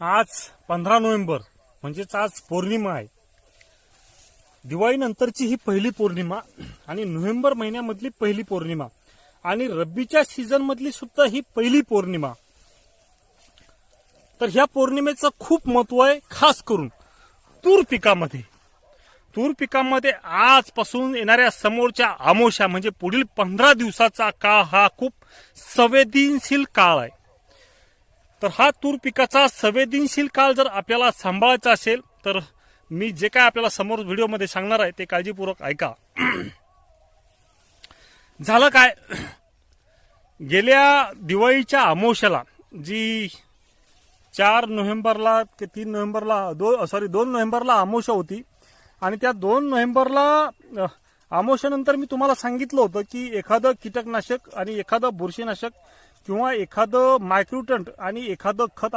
आज पंधरा नोव्हेंबर म्हणजेच आज पौर्णिमा आहे. दिवाळीनंतरची ही पहिली पौर्णिमा आणि नोव्हेंबर महिन्यामधली पहिली पौर्णिमा आणि रब्बीच्या सीझन मधली सुद्धा ही पहिली पौर्णिमा. तर ह्या पौर्णिमेचं खूप महत्त्व आहे खास करून तूर पिकामध्ये. तूर पिकामध्ये आजपासून येणाऱ्या समोरच्या आमोशा म्हणजे पुढील पंधरा दिवसाचा काळ हा खूप संवेदनशील काळ आहे. तर हा तूर पिकाचा संवेदनशील काळ जर आपल्याला सांभाळायचा असेल तर मी जे काय आपल्याला समोर व्हिडिओमध्ये सांगणार आहे ते काळजीपूर्वक ऐका. झालं काय? गेल्या दिवाळीच्या अमावश्याला जी चार नोव्हेंबरला ते तीन नोव्हेंबरला दो सॉरी दोन नोव्हेंबरला अमावस्या होती आणि त्या दोन नोव्हेंबरला अ, मी तुम्हाला सांगितलं होतं की एखादं कीटकनाशक आणि एखादं बुरशीनाशक किंवा एखादं मायक्रोटंट आणि एखादं खत